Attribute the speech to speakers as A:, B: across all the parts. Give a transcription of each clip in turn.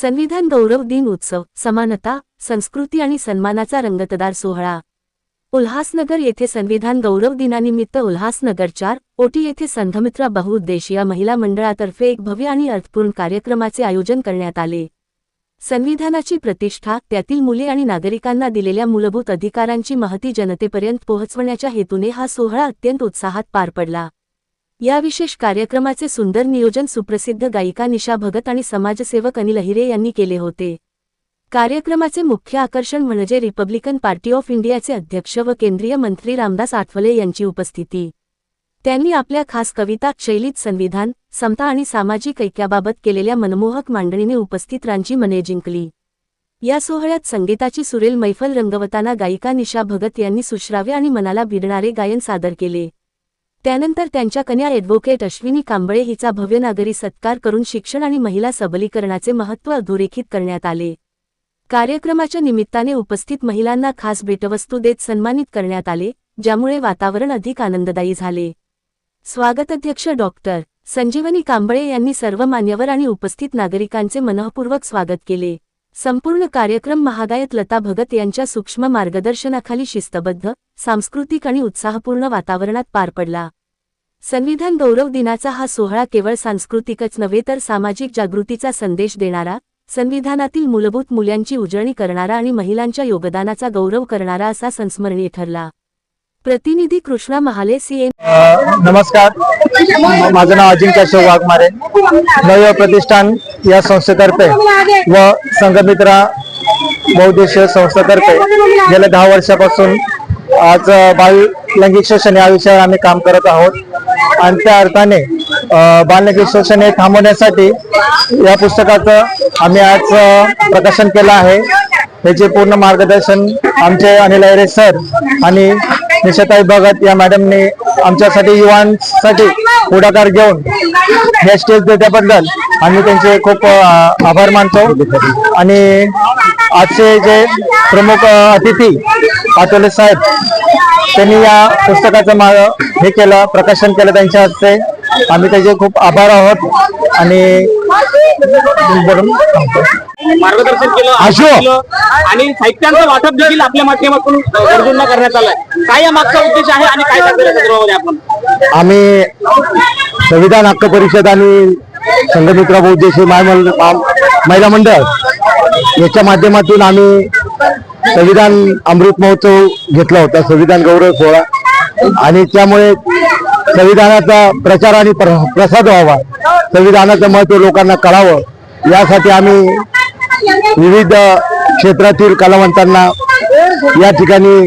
A: संविधान गौरव दिन उत्सव समानता संस्कृती आणि सन्मानाचा रंगतदार सोहळा. उल्हासनगर येथे संविधान गौरव दिनानिमित्त उल्हासनगर चार ओटी येथे संघमित्रा बहुउद्देशीय महिला मंडळातर्फे एक भव्य आणि अर्थपूर्ण कार्यक्रमाचे आयोजन करण्यात आले. संविधानाची प्रतिष्ठा त्यातील मुले आणि नागरिकांना दिलेल्या मूलभूत अधिकारांची महती जनतेपर्यंत पोहोचवण्याच्या हेतूने हा सोहळा अत्यंत उत्साहात पार पडला. या विशेष कार्यक्रमाचे सुंदर नियोजन सुप्रसिद्ध गायिका निशा भगत आणि समाजसेवक अनिल अहिरे यांनी केले होते. कार्यक्रमाचे मुख्य आकर्षण म्हणजे रिपब्लिकन पार्टी ऑफ इंडियाचे अध्यक्ष व केंद्रीय मंत्री रामदास आठवले यांची उपस्थिती. त्यांनी आपल्या खास कविता शैलीत संविधान समता आणि सामाजिक ऐक्याबाबत केलेल्या मनमोहक मांडणीने उपस्थितांची मने जिंकली. या सोहळ्यात संगीताची सुरेल मैफल रंगवताना गायिका निशा भगत यांनी सुश्राव्य आणि मनाला भिडणारे गायन सादर केले. त्यानंतर त्यांच्या कन्या ॲडव्होकेट अश्विनी कांबळे हिचा भव्य नागरी सत्कार करून शिक्षण आणि महिला सबलीकरणाचे महत्त्व अधोरेखित करण्यात आले. कार्यक्रमाच्या निमित्ताने उपस्थित महिलांना खास भेटवस्तू देत सन्मानित करण्यात आले ज्यामुळे वातावरण अधिक आनंददायी झाले. स्वागताध्यक्ष डॉक्टर संजीवनी कांबळे यांनी सर्व मान्यवर आणि उपस्थित नागरिकांचे मनःपूर्वक स्वागत केले. संपूर्ण कार्यक्रम महागायत लता भगत यांच्या सूक्ष्म मार्गदर्शनाखाली शिस्तबद्ध सांस्कृतिक आणि उत्साहपूर्ण वातावरणात पार पडला. संविधान गौरव दिनाचा हा सोहळा केवळ सांस्कृतिकच नव्हे तर सामाजिक जागृतीचा संदेश देणारा संविधानातील मूलभूत मूल्यांची उजळणी करणारा आणि महिलांच्या योगदानाचा गौरव करणारा असा संस्मरणीय ठरला. प्रतिनिधी कृष्णा महाले सीएन
B: नमस्कार. माझं नाव अजिंक्य अशोक वाघमारे. नव प्रतिष्ठान या संस्थेतर्फे व संघमित्रा बहुद्देशीय संस्थेतर्फे गेल्या दहा वर्षापासून आज बाल लैंगिक शोषण या विषयावर आम्ही काम करत आहोत. आणि त्या अर्थाने बालनगरी शोषण हे थांबवण्यासाठी या पुस्तकाचं आम्ही आज प्रकाशन केलं आहे. त्याचे पूर्ण मार्गदर्शन आमचे अनिल अहिरे सर आणि निशाताई भगत या मॅडमने आमच्यासाठी युवांसाठी पुढाकार घेऊन हे स्टेज देण्याबद्दल आम्ही त्यांचे खूप आभार मानतो. आणि आजचे जे प्रमुख अतिथी आतोले साहेब त्यांनी या पुस्तकाचं मा हे केलं प्रकाशन केलं त्यांच्या हस्ते. आम्ही त्याचे खूप आभार आहोत आणि.
C: मार्गदर्शन केलं आणि साहित्यांचं वाटप देखील आपल्या माध्यमातून गरजूंना करण्यात आलंय. काय या मागचा उद्देश आहे आणि काय संदर्भामध्ये आपण?
B: आम्ही संविधान हक्क परिषद आणि संघमित्रा बहुद्देशीय माय- मा- महिला मंडळ याच्या माध्यमातून आम्ही संविधान अमृत महोत्सव घेतला होता संविधान गौरव सोहळा. आणि त्यामुळे संविधानाचा प्रचार आणि प्र- प्रसाद व्हावा संविधानाचं महत्त्व लोकांना कळावं यासाठी आम्ही विविध क्षेत्रातील कलावंतांना या ठिकाणी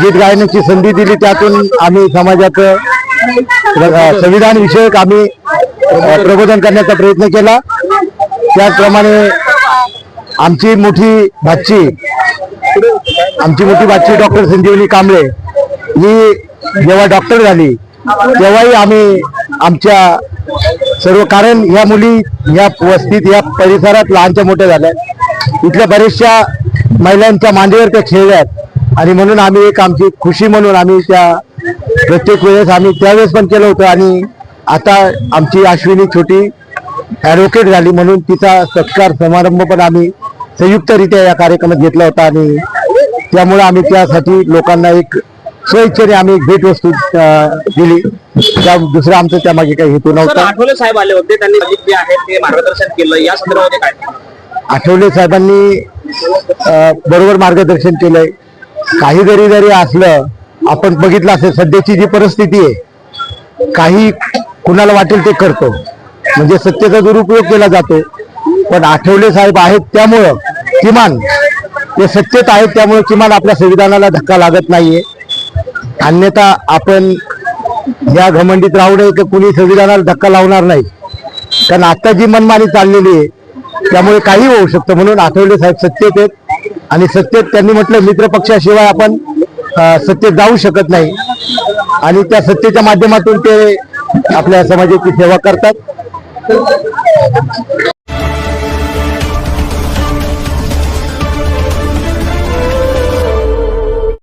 B: गीत गायनाची संधी दिली. त्यातून आम्ही समाजाचं संविधान विषयक आम्ही प्रबोधन करण्याचा प्रयत्न केला. त्याचप्रमाणे आमची मोठी भाची आमची मोठी बातची डॉक्टर संजीवनी कांबळे ही जेव्हा डॉक्टर झाली तेव्हाही आम्ही आमच्या सर्व कारण ह्या मुली ह्या वस्तीत या परिसरात लहानच्या मोठ्या झाल्या. इथल्या बऱ्याचशा महिलांच्या मांडीवर त्या खेळल्यात. आणि म्हणून आम्ही एक आमची खुशी म्हणून आम्ही त्या प्रत्येक वेळेस आम्ही त्यावेळेस पण केलं होतं. आणि आता आमची अश्विनी छोटी ॲडव्होकेट झाली म्हणून तिचा सत्कार समारंभ पण आम्ही संयुक्तरित्या या कार्यक्रमात घेतला होता आणि त्यामुळे आम्ही त्यासाठी लोकांना एक स्वइच्छेने आम्ही एक भेटवस्तू दिली. त्या दुसरं आमचं त्यामागे काही हेतू नव्हता.
C: आठवले साहेब आले होते त्यांनी जे आहे ते मार्गदर्शन केलं या संदर्भामध्ये काय?
B: आठवले साहेबांनी बरोबर मार्गदर्शन केलंय. काही जरी जरी असलं आपण बघितलं असेल सध्याची जी परिस्थिती आहे काही कुणाला वाटेल ते करतो. म्हणजे सत्तेचा दुरुपयोग केला जातो. पण आठवले साहेब आहेत त्यामुळं किमान ते सत्तेत आहेत त्यामुळे किमान आपल्या संविधानाला धक्का लागत नाहीये. अन्यथा आपण या घमंडीत राहू नये तर कुणी संविधानाला धक्का लावणार नाही. कारण आता जी मनमानी चाललेली आहे त्यामुळे काही होऊ शकतं म्हणून आठवले साहेब सत्तेत आहेत. आणि सत्तेत त्यांनी म्हटलं मित्रपक्षाशिवाय आपण सत्तेत जाऊ शकत नाही. आणि त्या सत्तेच्या माध्यमातून ते आपल्या समाजाची सेवा करतात.